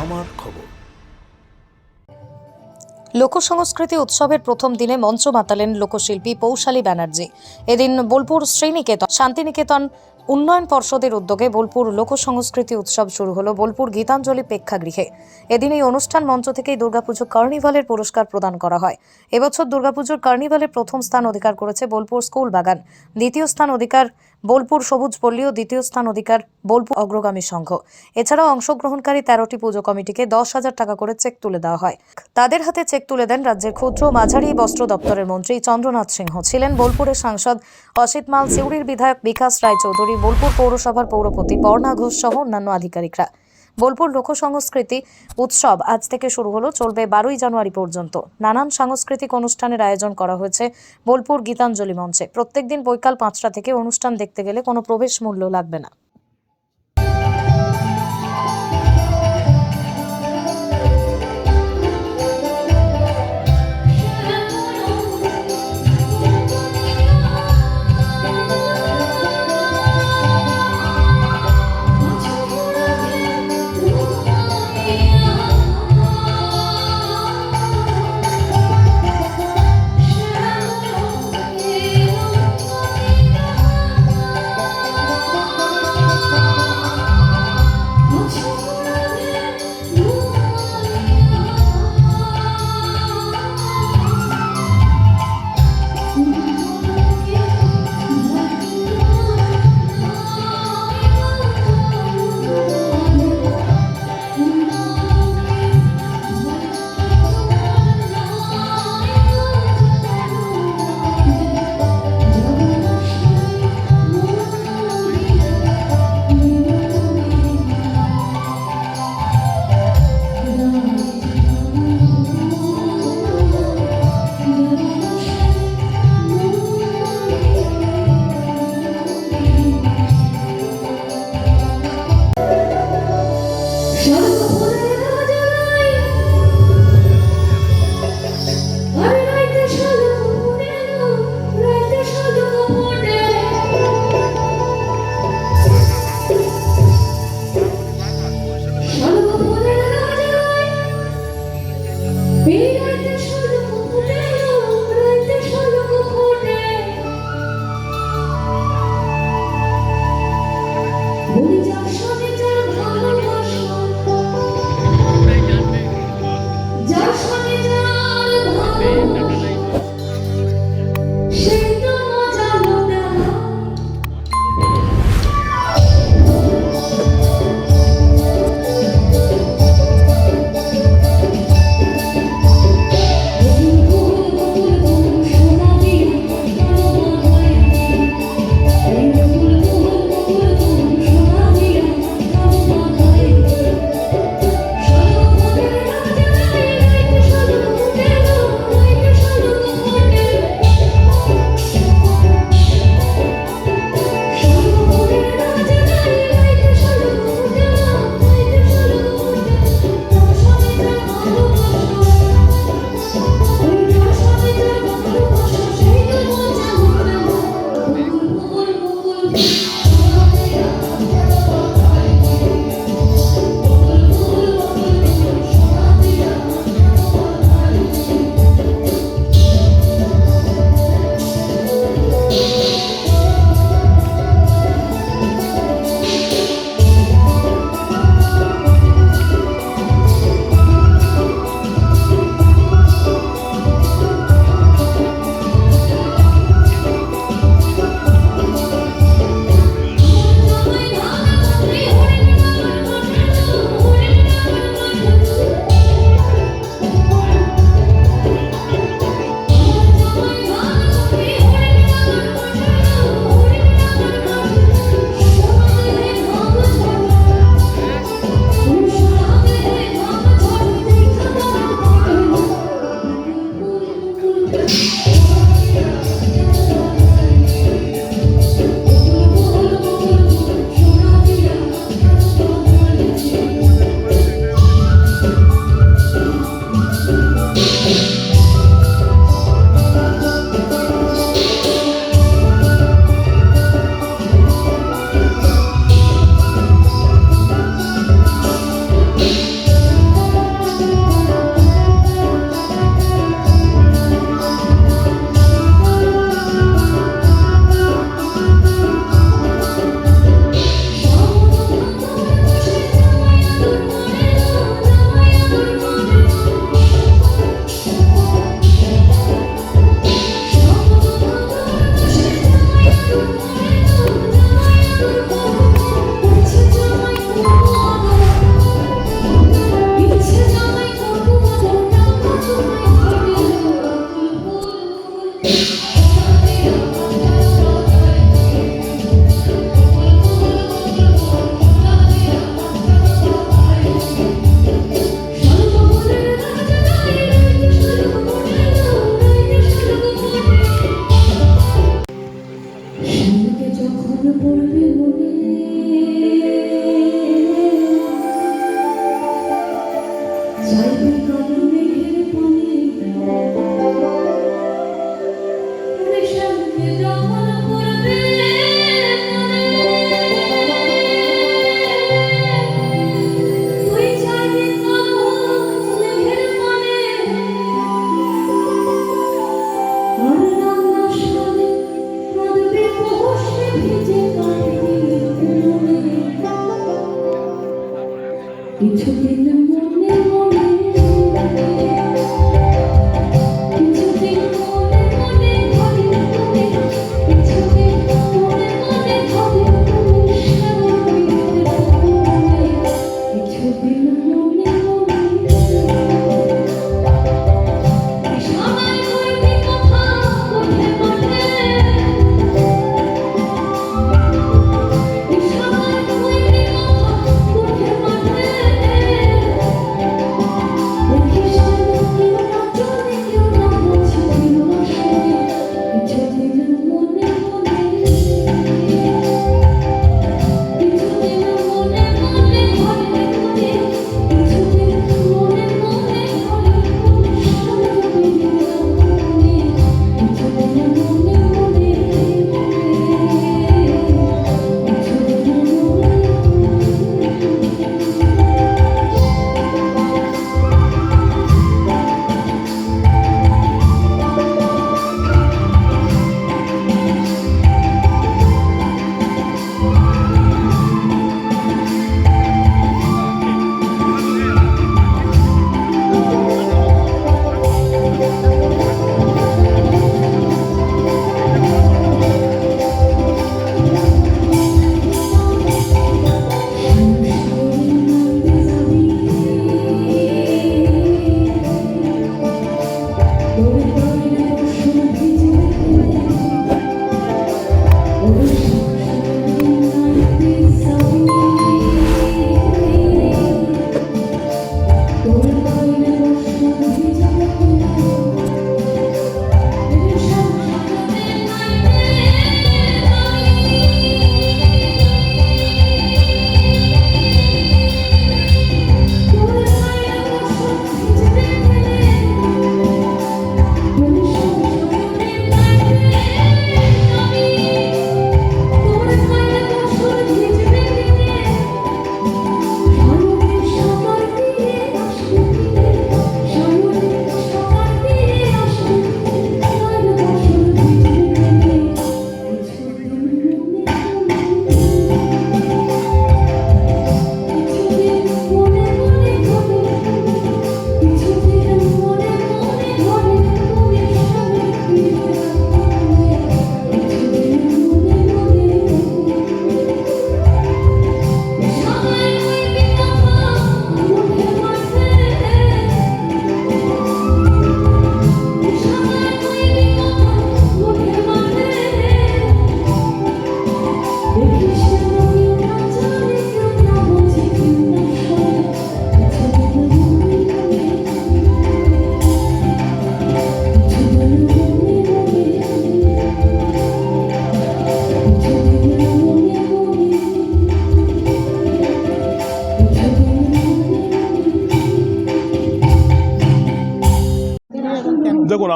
আমার খবর। লোকসংস্কৃতি উৎসবের প্রথম দিনে মঞ্চ মাতালেন লোকশিল্পী পৌশালী ব্যানার্জি। এদিন বোলপুর শ্রীনিকেতন, শান্তিনিকেতন উন্নয়ন পর্ষদের উদ্যোগে বোলপুর লোকসংস্কৃতি উৎসব শুরু হলো বোলপুর গীতাঞ্জলি প্রেক্ষাগৃহে। এদিন এই অনুষ্ঠান মঞ্চ থেকেই দুর্গাপুজো কার্নিভালের পুরস্কার প্রদান করা হয়। এবছর দুর্গাপুজোর কার্নিভালে প্রথম স্থান অধিকার করেছে বোলপুর স্কুল বাগান। দ্বিতীয় স্থান অধিকার বোলপুর সবুজ পল্লী ও দ্বিতীয় স্থান অধিকার বোলপুর অগ্রগামী সংঘ। এছাড়াও অংশগ্রহণকারী তেরোটি পুজো কমিটিকে দশ হাজার টাকা করে চেক তুলে দেওয়া হয়। তাদের হাতে চেক তুলে দেন রাজ্যের ক্ষুদ্র, মাঝারি বস্ত্র দপ্তরের মন্ত্রী চন্দ্রনাথ সিংহ। ছিলেন বোলপুরের সাংসদ অসিত মাল, সিউড়ির বিধায়ক বিকাশ রায়চৌধুরী বোলপুর পৌরসভার পৌরপতি বর্ণা ঘোষ সহ অন্যান্য আধিকারিকরা। বোলপুর লোকসংস্কৃতি উৎসব আজ থেকে শুরু হলো, চলবে বারোই জানুয়ারি পর্যন্ত। নানান সাংস্কৃতিক অনুষ্ঠানের আয়োজন করা হয়েছে বোলপুর গীতাঞ্জলি মঞ্চে। প্রত্যেকদিন বৈকাল পাঁচটা থেকে অনুষ্ঠান দেখতে গেলে কোনো প্রবেশ মূল্য লাগবে না।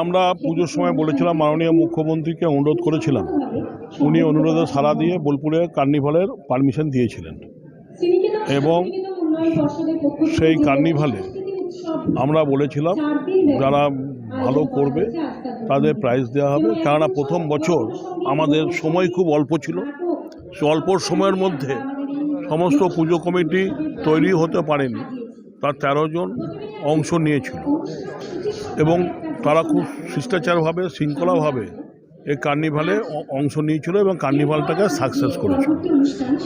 আমরা পুজোর সময় বলেছিলাম মাননীয় মুখ্যমন্ত্রীকে অনুরোধ করেছিলাম। উনি অনুরোধে সাড়া দিয়ে বোলপুরে কার্নিভালের পারমিশন দিয়েছিলেন। এবং সেই কার্নিভালে আমরা বলেছিলাম, যারা ভালো করবে তাদের প্রাইজ দেওয়া হবে। কেননা প্রথম বছর আমাদের সময় খুব অল্প ছিল। সে অল্প সময়ের মধ্যে সমস্ত পুজো কমিটি তৈরি হতে পারেনি। তার তেরো জন অংশ নিয়েছিল। এবং তারা খুব শিষ্টাচারভাবে শৃঙ্খলাভাবে এই কার্নিভালে অংশ নিয়েছিল এবং কার্নিভালটাকে সাকসেস করেছিল।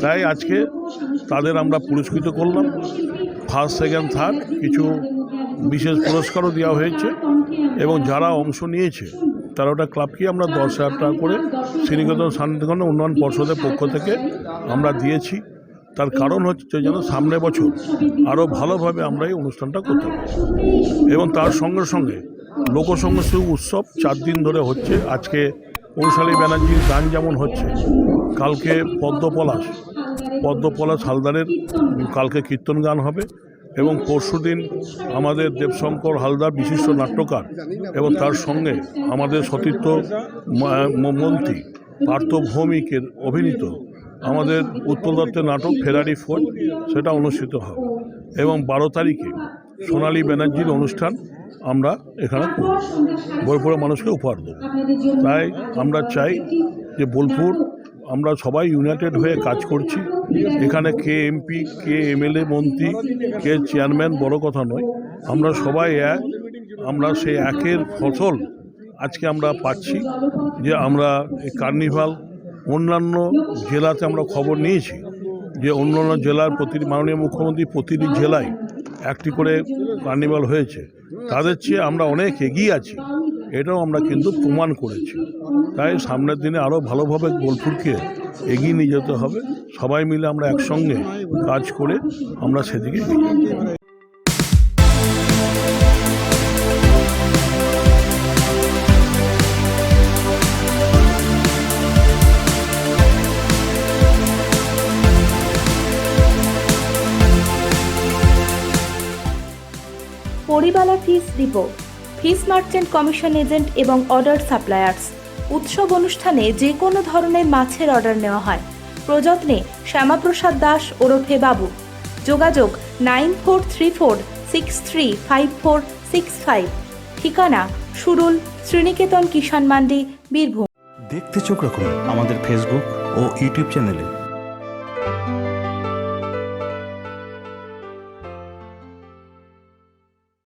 তাই আজকে তাদের আমরা পুরস্কৃত করলাম। ফার্স্ট সেকেন্ড থার্ড কিছু বিশেষ পুরস্কারও দেওয়া হয়েছে এবং যারা অংশ নিয়েছে, তারা ওটা ক্লাবকে আমরা দশ হাজার টাকা করে শ্রীনিকেতন শান্তিনিকেতন উন্নয়ন পর্ষদের পক্ষ থেকে আমরা দিয়েছি। তার কারণ হচ্ছে যেন সামনে বছর আরও ভালোভাবে আমরা এই অনুষ্ঠানটা করতে পারি। এবং তার সঙ্গে সঙ্গে লোকসংস্কৃতি উৎসব চার দিন ধরে হচ্ছে। আজকে কৌশালী ব্যানার্জির গান যেমন হচ্ছে, কালকে পদ্মপলাশ। পদ্মপলাশ হালদারের কালকে কীর্তন গান হবে এবং পরশুদিন আমাদের দেবশঙ্কর হালদার বিশিষ্ট নাট্যকার এবং তার সঙ্গে আমাদের সতীর্থ মন্ত্রী পার্থ ভৌমিকের অভিনীত আমাদের উৎপল দত্তের নাটক ফেরারি ফোর্ট, সেটা অনুষ্ঠিত হবে। এবং বারো তারিখে সোনালী ব্যানার্জির অনুষ্ঠান আমরা এখানে বোলপুরের মানুষকে উপহার দেবো। তাই আমরা চাই যে বোলপুর, আমরা সবাই ইউনাইটেড হয়ে কাজ করছি। এখানে কে এমপি কে এমএলএ মন্ত্রী, কে চেয়ারম্যান বড় কথা নয়। আমরা সবাই এক, আমরা সেই একের ফসল আজকে আমরা পাচ্ছি যে আমরা এই কার্নিভাল অন্যান্য জেলাতে আমরা খবর নিয়েছি যে অন্যান্য জেলার প্রতি, মাননীয় মুখ্যমন্ত্রী প্রতিটি জেলায় একটি করে কার্নিভাল হয়েছে, তাদের চেয়ে আমরা অনেক এগিয়ে আছি। এটাও আমরা কিন্তু প্রমাণ করেছি। তাই সামনের দিনে আরও ভালোভাবে বোলপুরকে এগিয়ে নিয়ে যেতে হবে। সবাই মিলে আমরা একসঙ্গে কাজ করে আমরা সেদিকে পরিবালা fish depot fish merchant commission agent এবং অর্ডার সাপ্লায়ার্স উৎসব অনুষ্ঠানে যে কোনো ধরনের মাছের অর্ডার নেওয়া হয়। প্রযত্নে শ্যামাপ্রসাদ দাস, ওরফে বাবু। যোগাযোগ nine four three four, six three five four, six five. ঠিকানা সুরুল, শ্রীনিকেতন, কিষাণ মান্ডি, বীরভূম। দেখতে চোখ রাখুন আমাদের ফেসবুক ও ইউটিউব চ্যানেলে